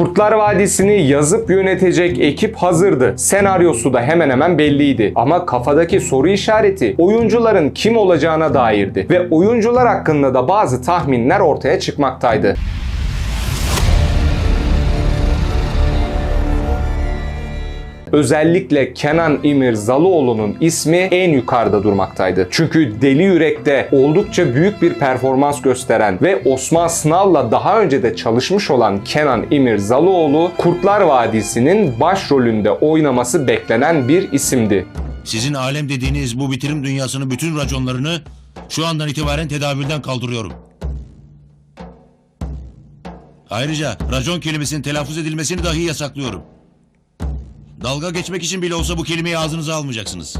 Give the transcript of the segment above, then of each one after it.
Kurtlar Vadisi'ni yazıp yönetecek ekip hazırdı. Senaryosu da hemen hemen belliydi. Ama kafadaki soru işareti oyuncuların kim olacağına dairdi. Ve oyuncular hakkında da bazı tahminler ortaya çıkmaktaydı. Özellikle Kenan İmirzalıoğlu'nun ismi en yukarıda durmaktaydı. Çünkü Deli Yürek'te oldukça büyük bir performans gösteren ve Osman Sınav'la daha önce de çalışmış olan Kenan İmirzalıoğlu Kurtlar Vadisi'nin başrolünde oynaması beklenen bir isimdi. Sizin alem dediğiniz bu bitirim dünyasının bütün raconlarını şu andan itibaren tedavülden kaldırıyorum. Ayrıca racon kelimesinin telaffuz edilmesini dahi yasaklıyorum. Dalga geçmek için bile olsa bu kelimeyi ağzınıza almayacaksınız.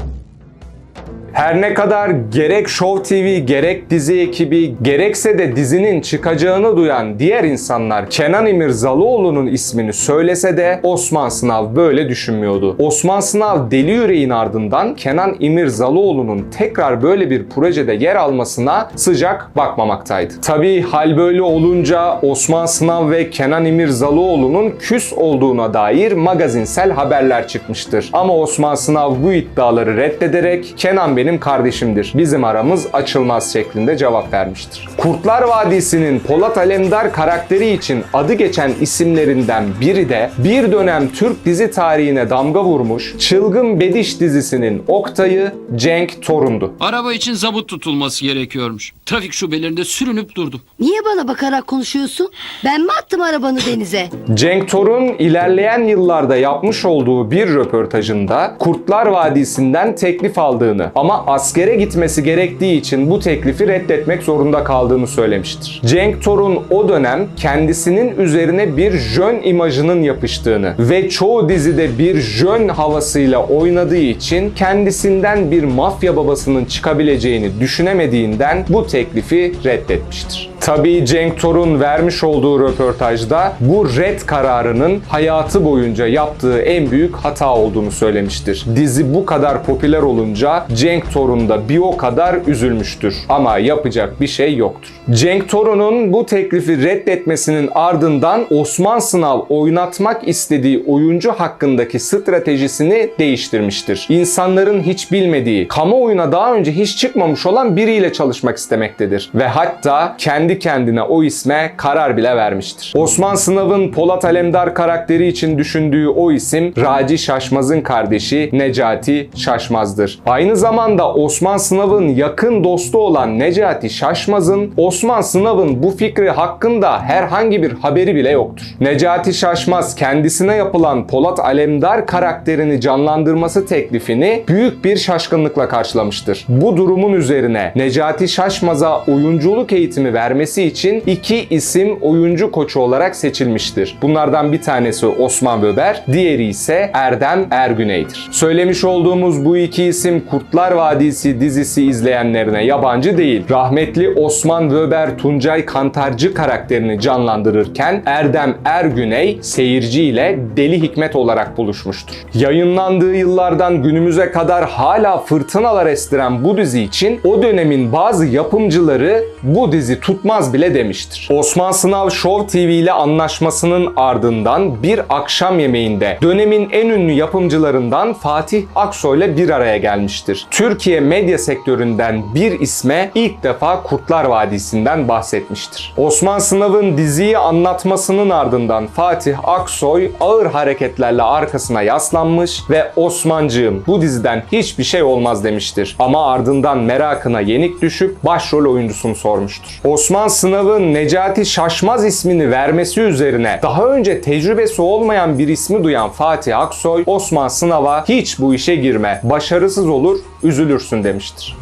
Her ne kadar gerek Show TV, gerek dizi ekibi, gerekse de dizinin çıkacağını duyan diğer insanlar Kenan İmirzalıoğlu'nun ismini söylese de Osman Sınav böyle düşünmüyordu. Osman Sınav Deli Yüreğin ardından Kenan İmirzalıoğlu'nun tekrar böyle bir projede yer almasına sıcak bakmamaktaydı. Tabii hal böyle olunca Osman Sınav ve Kenan İmirzalıoğlu'nun küs olduğuna dair magazinsel haberler çıkmıştır. Ama Osman Sınav bu iddiaları reddederek Kenan benim kardeşimdir. Bizim aramız açılmaz şeklinde cevap vermiştir. Kurtlar Vadisi'nin Polat Alemdar karakteri için adı geçen isimlerinden biri de bir dönem Türk dizi tarihine damga vurmuş Çılgın Bediş dizisinin Oktay'ı Cenk Torun'du. Araba için zabıt tutulması gerekiyormuş. Trafik şubelerinde sürünüp durdum. Niye bana bakarak konuşuyorsun? Ben mi attım arabanı denize? Cenk Torun ilerleyen yıllarda yapmış olduğu bir röportajında Kurtlar Vadisi'nden teklif aldığını ama askere gitmesi gerektiği için bu teklifi reddetmek zorunda kaldığını söylemiştir. Cenk Torun o dönem kendisinin üzerine bir jön imajının yapıştığını ve çoğu dizide bir jön havasıyla oynadığı için kendisinden bir mafya babasının çıkabileceğini düşünemediğinden bu teklifi reddetmiştir. Tabii Cenk Torun vermiş olduğu röportajda bu red kararının hayatı boyunca yaptığı en büyük hata olduğunu söylemiştir. Dizi bu kadar popüler olunca Cenk Torun da bir o kadar üzülmüştür. Ama yapacak bir şey yoktur. Cenk Torun'un bu teklifi reddetmesinin ardından Osman Sınav oynatmak istediği oyuncu hakkındaki stratejisini değiştirmiştir. İnsanların hiç bilmediği, kamuoyuna daha önce hiç çıkmamış olan biriyle çalışmak istemektedir. Ve hatta kendi kendine o isme karar bile vermiştir. Osman Sınav'ın Polat Alemdar karakteri için düşündüğü o isim Raci Şaşmaz'ın kardeşi Necati Şaşmaz'dır. Aynı zamanda Osman Sınav'ın yakın dostu olan Necati Şaşmaz'ın Osman Sınav'ın bu fikri hakkında herhangi bir haberi bile yoktur. Necati Şaşmaz kendisine yapılan Polat Alemdar karakterini canlandırması teklifini büyük bir şaşkınlıkla karşılamıştır. Bu durumun üzerine Necati Şaşmaz'a oyunculuk eğitimi vermesi için iki isim oyuncu koçu olarak seçilmiştir. Bunlardan bir tanesi Osman Böber, diğeri ise Erdem Ergüney'dir. Söylemiş olduğumuz bu iki isim Kurtlar Vadisi dizisi izleyenlerine yabancı değil. Rahmetli Osman Böber Tuncay Kantarcı karakterini canlandırırken Erdem Ergüney seyirciyle Deli Hikmet olarak buluşmuştur. Yayınlandığı yıllardan günümüze kadar hala fırtınalar estiren bu dizi için o dönemin bazı yapımcıları bu dizi tutmaz bile demiştir. Osman Sınav Show TV ile anlaşmasının ardından bir akşam yemeğinde dönemin en ünlü yapımcılarından Fatih Aksoy ile bir araya gelmiştir. Türkiye medya sektöründen bir isme ilk defa Kurtlar Vadisi'nden bahsetmiştir. Osman Sınav'ın diziyi anlatmasının ardından Fatih Aksoy ağır hareketlerle arkasına yaslanmış ve Osmancığım bu diziden hiçbir şey olmaz demiştir. Ama ardından merakına yenik düşüp başrol oyuncusunu sormuştur. Osman Sınav'ın Necati Şaşmaz ismini vermesi üzerine daha önce tecrübesi olmayan bir ismi duyan Fatih Aksoy, Osman Sınav'a hiç bu işe girme, başarısız olur, üzülürsün demiştir.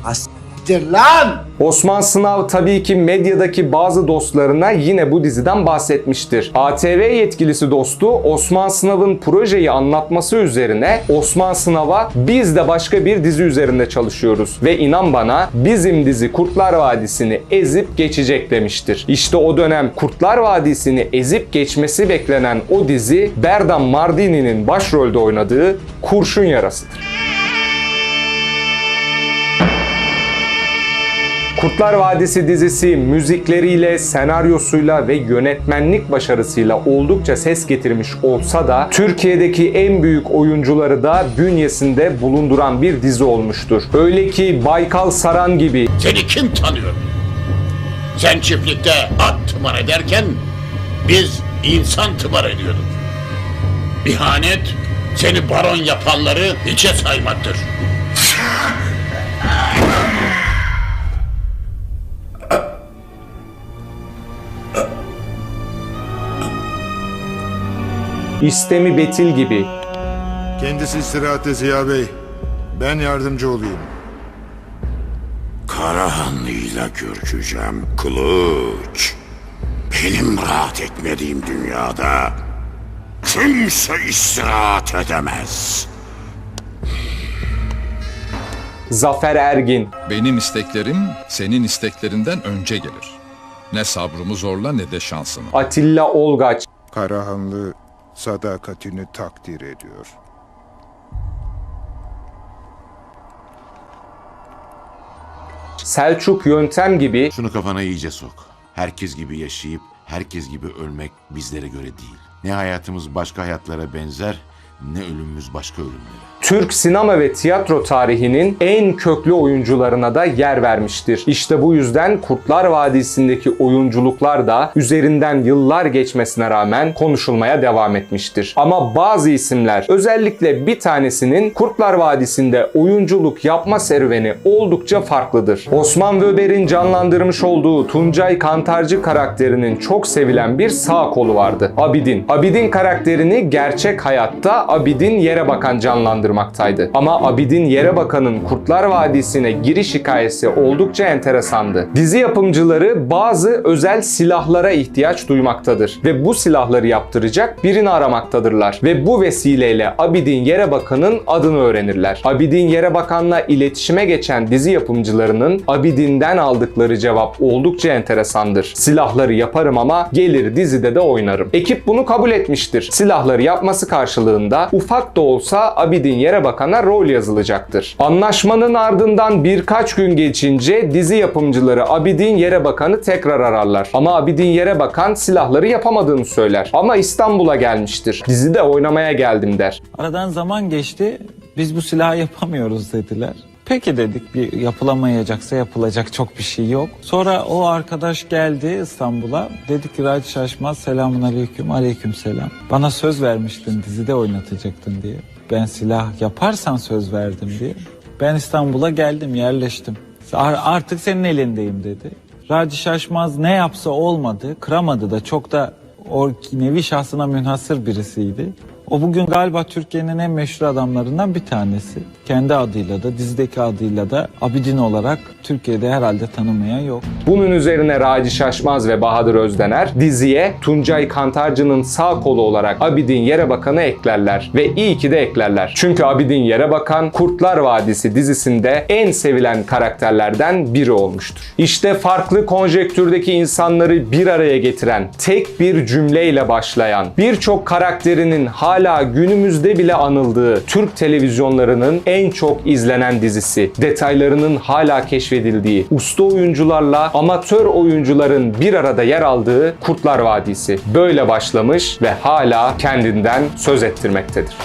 Siktir lan! Osman Sınav tabii ki medyadaki bazı dostlarına yine bu diziden bahsetmiştir. ATV yetkilisi dostu Osman Sınav'ın projeyi anlatması üzerine Osman Sınav'a biz de başka bir dizi üzerinde çalışıyoruz ve inan bana bizim dizi Kurtlar Vadisi'ni ezip geçecek demiştir. İşte o dönem Kurtlar Vadisi'ni ezip geçmesi beklenen o dizi Berdan Mardini'nin başrolde oynadığı Kurşun Yarası'dır. Kurtlar Vadisi dizisi müzikleriyle, senaryosuyla ve yönetmenlik başarısıyla oldukça ses getirmiş olsa da Türkiye'deki en büyük oyuncuları da bünyesinde bulunduran bir dizi olmuştur. Öyle ki Baykal Saran gibi Seni kim tanıyor? Sen çiftlikte at tımar ederken biz insan tımar ediyorduk. İhanet seni baron yapanları hiçe saymaktır. İstemi Betil gibi Kendisi istirahate Ziya Bey. Ben yardımcı olayım. Karahanlı'yla görüşeceğim kılıç. Benim rahat etmediğim dünyada kimse istirahat edemez. Zafer Ergin, Benim isteklerim senin isteklerinden önce gelir. Ne sabrımı zorla ne de şansımı. Atilla Olgaç, Karahanlı sadakatini takdir ediyor. Selçuk Yöntem gibi Şunu kafana iyice sok. Herkes gibi yaşayıp herkes gibi ölmek bizlere göre değil. Ne hayatımız başka hayatlara benzer ne ölümümüz başka ölümlere. Türk sinema ve tiyatro tarihinin en köklü oyuncularına da yer vermiştir. İşte bu yüzden Kurtlar Vadisi'ndeki oyunculuklar da üzerinden yıllar geçmesine rağmen konuşulmaya devam etmiştir. Ama bazı isimler özellikle bir tanesinin Kurtlar Vadisi'nde oyunculuk yapma serüveni oldukça farklıdır. Osman Wöber'in canlandırmış olduğu Tuncay Kantarcı karakterinin çok sevilen bir sağ kolu vardı. Abidin. Abidin karakterini gerçek hayatta Abidin Yere Bakan canlandırmaktaydı. Ama Abidin Yere Bakan'ın Kurtlar Vadisi'ne giriş hikayesi oldukça enteresandı. Dizi yapımcıları bazı özel silahlara ihtiyaç duymaktadır ve bu silahları yaptıracak birini aramaktadırlar ve bu vesileyle Abidin Yere Bakan'ın adını öğrenirler. Abidin Yere Bakan'la iletişime geçen dizi yapımcılarının Abidin'den aldıkları cevap oldukça enteresandır. Silahları yaparım ama gelir dizide de oynarım. Ekip bunu kabul etmiştir. Silahları yapması karşılığında ufak da olsa Abidin Yere Bakan'a rol yazılacaktır. Anlaşmanın ardından birkaç gün geçince dizi yapımcıları Abidin Yere Bakan'ı tekrar ararlar. Ama Abidin Yere Bakan silahları yapamadığını söyler. Ama İstanbul'a gelmiştir. Dizide oynamaya geldim der. Aradan zaman geçti. Biz bu silahı yapamıyoruz dediler. Peki dedik bir yapılamayacaksa yapılacak çok bir şey yok. Sonra o arkadaş geldi İstanbul'a. Dedi ki Raci Şaşmaz selamun aleyküm aleyküm selam. Bana söz vermiştin dizide oynatacaktın diye. Ben silah yaparsan söz verdim diye. Ben İstanbul'a geldim yerleştim. Ar- Artık senin elindeyim dedi. Raci Şaşmaz ne yapsa olmadı. Kıramadı da çok da o nevi şahsına münhasır birisiydi. O bugün galiba Türkiye'nin en meşhur adamlarından bir tanesi. Kendi adıyla da dizideki adıyla da Abidin olarak Türkiye'de herhalde tanımayan yok. Bunun üzerine Raci Şaşmaz ve Bahadır Özdener diziye Tuncay Kantarcı'nın sağ kolu olarak Abidin Yerebakan'ı eklerler ve iyi ki de eklerler. Çünkü Abidin Yerebakan Kurtlar Vadisi dizisinde en sevilen karakterlerden biri olmuştur. İşte farklı konjektürdeki insanları bir araya getiren, tek bir cümleyle başlayan, birçok karakterinin hala günümüzde bile anıldığı Türk televizyonlarının en çok izlenen dizisi. Detaylarının hala keşfedildiği, usta oyuncularla amatör oyuncuların bir arada yer aldığı Kurtlar Vadisi. Böyle başlamış ve hala kendinden söz ettirmektedir.